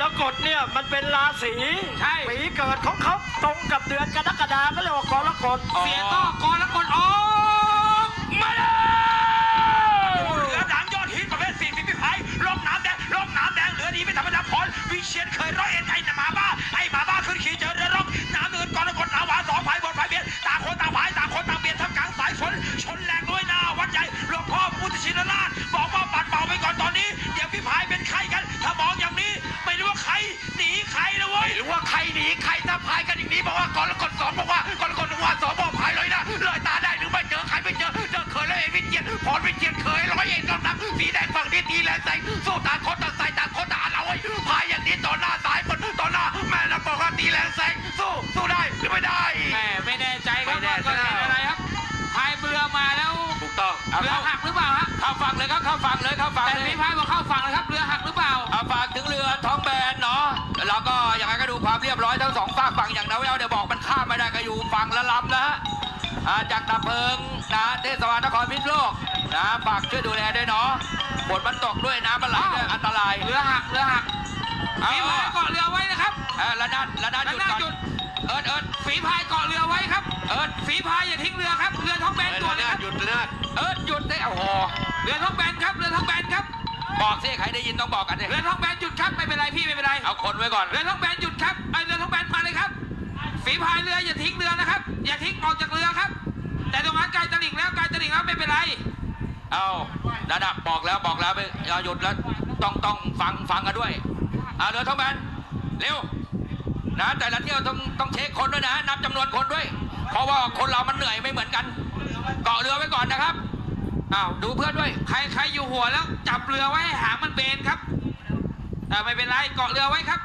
รกฎเนี่ยมันเป็นราศีใช่ ปีเกิดของเขาตรงกับเดือนกรกฎาก็เรียกว่ากรกฎเสียก็กรกฎออกมาเลยเรือหนังยอดฮิตประเภทสี่สิบพิพายลมน้ำแดงลมน้ำแดงเหลือดีไม่ธรรมดาพรวิเชียนเคยร้อยเอ็ด หนีใครถ้าพายกันอย่างนี้บอกว่ากรกฎสองบอกว่ากรกฎหนึ่งว่าสองบอกพายเลยนะเลยตาได้หรือไม่เจอใครไม่เจอเจอเคยแล้วเอ็นวิเชียนพรวิเชียนเคยร้อยเอ็ดกำลังสีแดงฝั่งนี้ตีแรงแสงสู้ต่างคนต่างใส่ต่างคนต่างเอาไว้พายอย่างนี้ต่อหน้าสายฝนต่อหน้าแม่น้ำบอกว่าตีแรงแสงสู้สู้ได้หรือไม่ได้แหมไม่แน่ใจครับไม่แน่ว่าใจเกิดเหตุอะไรครับพายเรือมาแล้วถูกต้องเรือหักหรือเปล่าฮะเข้าฝั่งเลยครับเข้าฝั่งเลยเข้าฝั่งแต่เลยพี่พายบอกเข้าฝั่งนะครับเรือหักหรือเปล่าเอาฝากถึงเรือท้องแบนเนาะแล้วก็อย่างไรก็ดู ความเรียบร้อยทั้งสองฝากฝั่งอย่างนะแววเดี๋ยวบอกมันข้ามไม่ได้ก็อยู่ฝั่งละลำนะฮะอ่าจากดับเพลิงนะเทศบาลนครพิษณุโลกนะฝากช่วยดูแลด้วยเนาะฝนมันตกด้วยน้ำมันไหลด้วยอันตรายเรือหักเรือหักเอาฝีพายเกาะเรือไว้นะครับเออระนาดระนาดหยุดระนาดก่อนหยุดเอิร์ดเอิร์ดฝีพายเกาะเรือไว้ครับเอิร์ดฝีพายอย่าทิ้งเรือครับเรือท้องแบนตัวเลยครับหยุดระนาดเอิร์ดหยุดได้โอ้โหเรือท้องแบนครับเรือท้องแบนครับ บอกสิใครได้ยินต้องบอกกันสิเรือท้องแบนหยุดครับไม่เป็นไรพี่ไม่เป็นไรเอาคนไว้ก่อนเรือท้องแบนหยุดครับไอเรือท้องแบนมาเลยครับ ฝีพายเรืออย่าทิ้งเรือนะครับ อย่าทิ้งออกจากเรือครับ แต่ตรงนั้นไกลตลิ่งแล้วไกลตลิ่งแล้วไม่เป็นไร เอาระดับบอกแล้วบอกแล้วไม่เอาหยุดแล้วต้องต้องฟังฟังกันด้วยเอาเรือท้องแบนเร็วนะแต่ละเที่ยวต้องต้องเช็คคนด้วยนะ นับจำนวนคนด้วย เพราะว่าคนเรามันเหนื่อยไม่เหมือนกัน เกาะเรือไว้ก่อนนะครับ อ้าวดูเพื่อนด้วย ใครใครอยู่หัวแล้ว จับเรือไว้ให้หางมันเบนครับเออไม่เป็นไรเกาะเรือไว้ครับ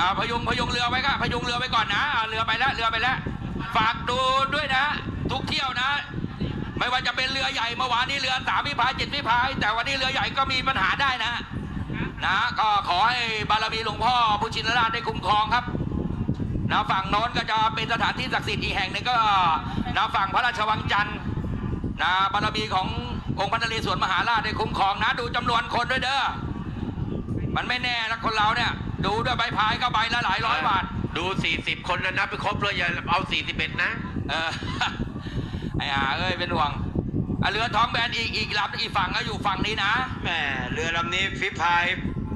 อ่าพยุงพยุงเรือไว้ครับพยุงเรือไว้ก่อนนะอ่าเรือไปแล้วเรือไปแล้วฝากดูด้วยนะ ทุกเที่ยวนะ ไม่ว่าจะเป็นเรือใหญ่เมื่อวานนี้เรือสามพิพายเจ็ดพิพายแต่วันนี้เรือใหญ่ก็มีปัญหาได้นะนะก็ขอให้บารมีหลวงพ่อผู้ชินราชได้คุ้มครองครับ นะฝั่งโน้นก็จะเป็นสถานที่ศักดิ์สิทธิ์อีกแห่งหนึ่งก็นะฝั่งพระราชวังจันทร์นะบารมีขององค์พระนเรศวรมหาราชได้คุ้มครองนะ ดูจำนวนคนด้วยเด้อมันไม่แน่นะคนเราเนี่ย ดูด้วยใบพายก็ใบละหลายร้อยบาท ดู 40 คนนะนับไปครบเลยอย่าเอา 41 นะ เออไอ้อาเอ้ยเป็นห่วงอะเรือท้องแบนอีกอีกลำอีกฝั่งก็อยู่ฝั่งนี้นะแหมเรือลำนี้ฟิพาย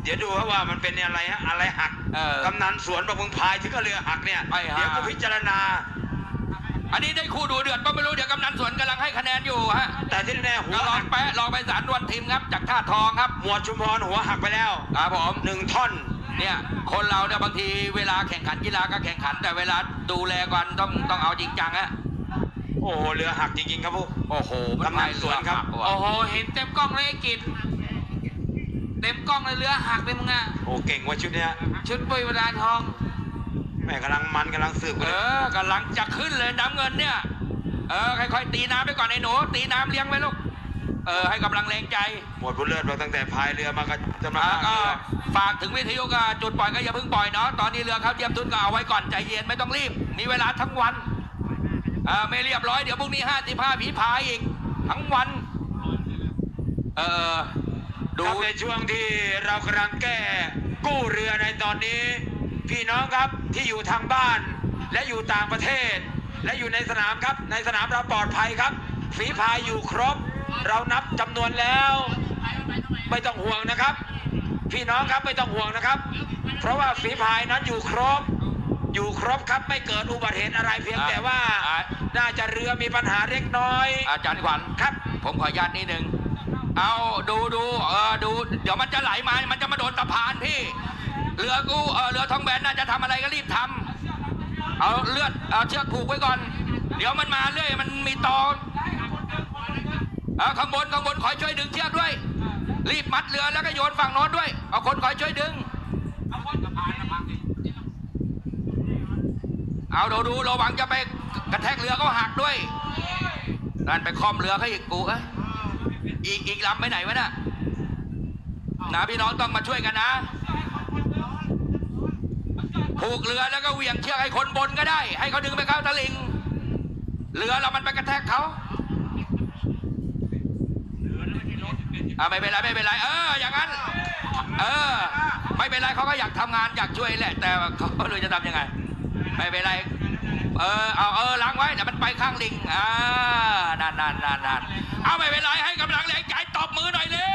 เดี๋ยวดูครับว่ามันเป็นอะไรฮะอะไรหักเออกำนันสวนบอกมึงพายถึงกับเรือหักเนี่ยไอ้ห่าเดี๋ยวก็พิจารณา อันนี้ได้คู่ดูเดือดก็ไม่รู้เดี๋ยวกำนันสวนกำลังให้คะแนนอยู่ฮะแต่ที่แน่ๆหัก็วลอหังกไปลองไปสารดวนทีมครับจากท่าทองครับหมวดชุมพรหัวหักไปแล้วครับผม หนึ่งท่อน เนี่ยคนเราเนี่ยบางทีเวลาแข่งขันกีฬาก็แข่งขัน แต่เวลาดูแลกันต้องต้องเอาจริงจังฮะโอ้โหเรือหักจริงๆครับพวก โอ้โหมักำนันสวนครับเอโอ้หักว่ะโห เห็นเต็มกล้องเลยไอ้กิจ เต็มกล้องเลยเรือหักเลยมึงอะโอ้เก่งว่าชุดเนี้ยชุดปุยเวลาทองแหม่กำลังมันกำลังสืบกันเอเลยอกำลังจะขึ้นเลยน้ำเงินเนี่ย เออค่อยๆตีน้ำไปก่อนไอ้หนูตีน้ำเลี้ยงไว้ลูกเออให้กำลังแรงใจหมวดบุญเลิศบอกตั้งแต่พายเรือมาก็จะมาอ่าพายก็เรือฝากถึงวิทยุก็จุดปล่อยก็อย่าเพิ่งปล่อยเนาะตอนนี้เรือเขาเทียมทุนก็เอาไว้ก่อนใจเย็นไม่ต้องรีบ มีเวลาทั้งวันอ่าไม่เรียบร้อยเดี๋ยวพรุ่งนี้ห้าสิบห้าผีพายอีก ทั้งวัน เออ ดูครับในช่วงที่เรากำลังแก้กู้เรือในตอนนี้ พี่น้องครับที่อยู่ทางบ้าน และอยู่ต่างประเทศ และอยู่ในสนามครับ ในสนามเราปลอดภัยครับ ฝีพายอยู่ครบ เรานับจำนวนแล้ว ไม่ต้องห่วงนะครับ พี่น้องครับไม่ต้องห่วงนะครับ เพราะว่าฝีพายนั้นอยู่ครบ อยู่ครบครับไม่เกิดอุบัติเหตุอะไรเพียงแต่ว่า น่าจะเรือมีปัญหาเล็กน้อย อาจารย์ขวัญครับ ผมขออนุญาตนิดนึง เอาดูดูเออดู เดี๋ยวมันจะไหลมา มันจะมาโดนสะพานพี่ เรือกูเออเรือทองแบนน่าจะทำอะไรก็รีบทำเอาเลือดเอาเชือกผูกไว้ก่อน เดี๋ยวมันมาเรื่อยมันมีตอเอาข้างบนข้างบนคอยช่วยดึงเชือกด้วย รีบมัดเรือแล้วก็โยนฝั่งโน้นด้วย เอาคนคอยช่วยดึง เอาดูดูระวังจะไปกระแทกเรือก็หักด้วยนั่นไปคล่อมเรือเขาอีกกูเอ้ย อีกอีกลำไปไหนวะน่ะนะพี่น้องต้องมาช่วยกันนะ ผูกเรือแล้วก็เหวี่ยงเชือกให้คนบนก็ได้ ให้เขาดึงไปเข้าตะลิง เรือเรามันไปกระแทกเขาอาไม่เป็นไรไม่เป็นไรเออ อย่างนั้น เออ ไม่เป็นไรเขาก็อยากทำงานอยากช่วยแหละ แต่เขาเลยจะทำยังไง ไม่เป็นไร เออเอาเออล้างไว้แต่มันไปข้างลิงอ่านั่นนั่นนั่นนั่นเอาไม่เป็นไรให้กำลังแรงใจตบมือหน่อยเร็